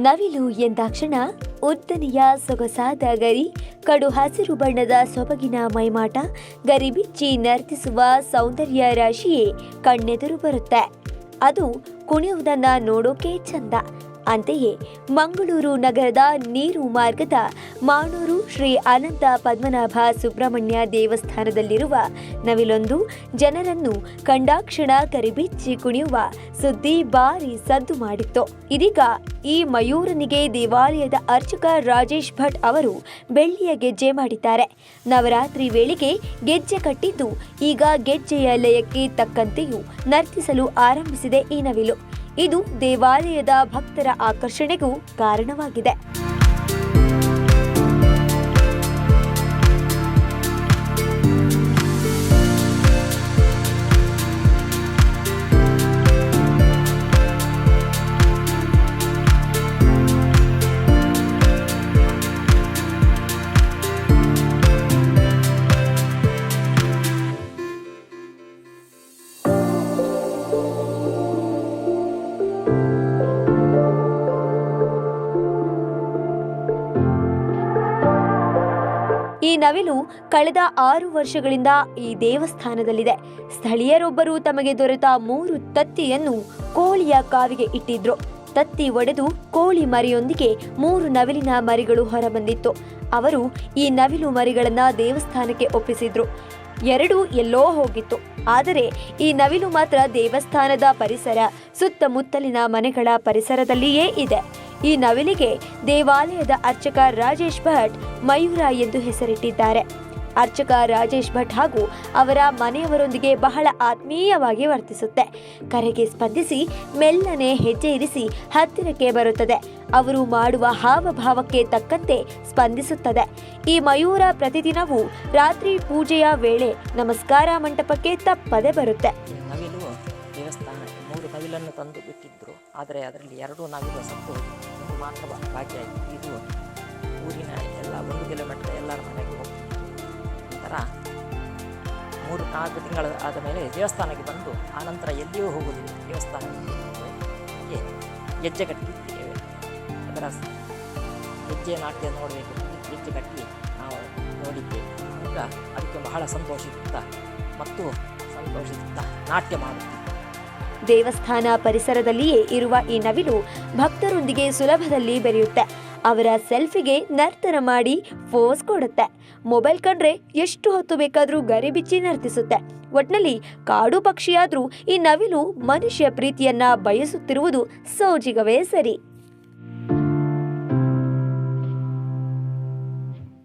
ನವಿಲು ಎಂದಾಕ್ಷಣ ಉದ್ದನೆಯ ಸೊಗಸಾದ ಗರಿ, ಕಡು ಹಸಿರು ಬಣ್ಣದ ಸೊಬಗಿನ ಮೈಮಾಟ, ಗರಿ ಬಿಚ್ಚಿ ನರ್ತಿಸುವ ಸೌಂದರ್ಯ ರಾಶಿಯೇ ಕಣ್ಣೆದುರು ಬರುತ್ತೆ. ಅದು ಕುಣಿಯುವುದನ್ನು ನೋಡೋಕೆ ಚಂದ. ಅಂತೆಯೇ ಮಂಗಳೂರು ನಗರದ ನೀರು ಮಾರ್ಗದ ಮಾಣೂರು ಶ್ರೀ ಅನಂತ ಪದ್ಮನಾಭ ಸುಬ್ರಹ್ಮಣ್ಯ ದೇವಸ್ಥಾನದಲ್ಲಿರುವ ನವಿಲೊಂದು ಜನರನ್ನು ಕಂಡಾಕ್ಷಣ ಕರಿಬಿಚ್ಚಿ ಕುಣಿಯುವ ಸುದ್ದಿ ಭಾರಿ ಸದ್ದು ಮಾಡಿತ್ತು. ಇದೀಗ ಈ ಮಯೂರನಿಗೆ ದೇವಾಲಯದ ಅರ್ಚಕ ರಾಜೇಶ್ ಭಟ್ ಅವರು ಬೆಳ್ಳಿಯ ಗೆಜ್ಜೆ ಮಾಡಿದ್ದಾರೆ. ನವರಾತ್ರಿ ವೇಳೆಗೆ ಗೆಜ್ಜೆ ಕಟ್ಟಿದ್ದು ಈಗ ಗೆಜ್ಜೆಯ ಲಯಕ್ಕೆ ತಕ್ಕಂತೆಯೂ ನರ್ತಿಸಲು ಆರಂಭಿಸಿದೆ ಈ ನವಿಲು. ಇದು ದೇವಾಲಯದ ಭಕ್ತರ ಆಕರ್ಷಣೆಗೂ ಕಾರಣವಾಗಿದೆ. ಈ ನವಿಲು ಕಳೆದ ಆರು ವರ್ಷಗಳಿಂದ ಈ ದೇವಸ್ಥಾನದಲ್ಲಿದೆ. ಸ್ಥಳೀಯರೊಬ್ಬರು ತಮಗೆ ದೊರೆತ ಮೂರು ತತ್ತಿಯನ್ನು ಕೋಳಿಯ ಕಾವಿಗೆ ಇಟ್ಟಿದ್ರು. ತತ್ತಿ ಒಡೆದು ಕೋಳಿ ಮರಿಯೊಂದಿಗೆ ಮೂರು ನವಿಲಿನ ಮರಿಗಳು ಹೊರಬಂದಿತ್ತು. ಅವರು ಈ ನವಿಲು ಮರಿಗಳನ್ನ ದೇವಸ್ಥಾನಕ್ಕೆ ಒಪ್ಪಿಸಿದ್ರು. ಎರಡು ಎಲ್ಲೋ ಹೋಗಿತ್ತು. ಆದರೆ ಈ ನವಿಲು ಮಾತ್ರ ದೇವಸ್ಥಾನದ ಪರಿಸರ, ಸುತ್ತಮುತ್ತಲಿನ ಮನೆಗಳ ಪರಿಸರದಲ್ಲಿಯೇ ಇದೆ. ಈ ನವಿಲಿಗೆ ದೇವಾಲಯದ ಅರ್ಚಕ ರಾಜೇಶ್ ಭಟ್ ಮಯೂರ ಎಂದು ಹೆಸರಿಟ್ಟಿದ್ದಾರೆ. ಅರ್ಚಕ ರಾಜೇಶ್ ಭಟ್ ಹಾಗೂ ಅವರ ಮನೆಯವರೊಂದಿಗೆ ಬಹಳ ಆತ್ಮೀಯವಾಗಿ ವರ್ತಿಸುತ್ತೆ. ಕರೆಗೆ ಸ್ಪಂದಿಸಿ ಮೆಲ್ಲನೆ ಹೆಜ್ಜೆ ಇರಿಸಿ ಹತ್ತಿರಕ್ಕೆ ಬರುತ್ತದೆ. ಅವರು ಮಾಡುವ ಹಾವಭಾವಕ್ಕೆ ತಕ್ಕಂತೆ ಸ್ಪಂದಿಸುತ್ತದೆ. ಈ ಮಯೂರ ಪ್ರತಿದಿನವೂ ರಾತ್ರಿ ಪೂಜೆಯ ವೇಳೆ ನಮಸ್ಕಾರ ಮಂಟಪಕ್ಕೆ ತಪ್ಪದೆ ಬರುತ್ತೆ. ನವಿಲನ್ನು ತಂದು ಬಿಟ್ಟಿದ್ದರು ಆದರೆ ಅದರಲ್ಲಿ ಎರಡು ನವಿಲು ಸತ್ತು. ಒಂದು ಮಾತ್ರ ಬಾ- ಬಾಕಿಯಾಗಿತ್ತು ಇದು ಊರಿನ ಎಲ್ಲ ಒಂದು ಕಿಲೋಮೀಟರ್ ಎಲ್ಲರ ಮನೆಗೆ ಹೋಗ್ತಿತ್ತು. ನಂತರ ಮೂರು ನಾಲ್ಕು ತಿಂಗಳು ಆದ ಮೇಲೆ ದೇವಸ್ಥಾನಕ್ಕೆ ಬಂದು ಆನಂತರ ಎಲ್ಲಿಯೂ ಹೋಗುವುದಿಲ್ಲ. ದೇವಸ್ಥಾನಕ್ಕೆ ಹೀಗೆ ಗೆಜ್ಜೆ ಕಟ್ಟಿದ್ದೇವೆ. ಅದರ ಹೆಜ್ಜೆ ನಾಟ್ಯ ನೋಡಬೇಕು. ಹೆಜ್ಜೆ ಕಟ್ಟಿ ನಾವು ನೋಡಿದ್ದೇವೆ. ಆಗ ಅದಕ್ಕೆ ಬಹಳ ಸಂತೋಷದಿಂದ ಮತ್ತು ಸಂತೋಷದಿಂದ ನಾಟ್ಯ ಮಾಡುತ್ತಿದ್ದೆ ದೇವಸ್ಥಾನ ಪರಿಸರದಲ್ಲಿಯೇ ಇರುವ ಈ ನವಿಲು ಭಕ್ತರೊಂದಿಗೆ ಸುಲಭದಲ್ಲಿ ಬೆರೆಯುತ್ತೆ. ಅವರ ಸೆಲ್ಫಿಗೆ ನರ್ತನ ಮಾಡಿ ಫೋಸ್ ಕೊಡುತ್ತೆ. ಮೊಬೈಲ್ ಕಂಡ್ರೆ ಎಷ್ಟು ಹೊತ್ತು ಬೇಕಾದರೂ ಗರಿಬಿಚ್ಚಿ ನರ್ತಿಸುತ್ತೆ. ಒಟ್ನಲ್ಲಿ ಕಾಡು ಪಕ್ಷಿಯಾದರೂ ಈ ನವಿಲು ಮನುಷ್ಯ ಪ್ರೀತಿಯನ್ನ ಬಯಸುತ್ತಿರುವುದು ಸೌಜಿಗವೇ ಸರಿ.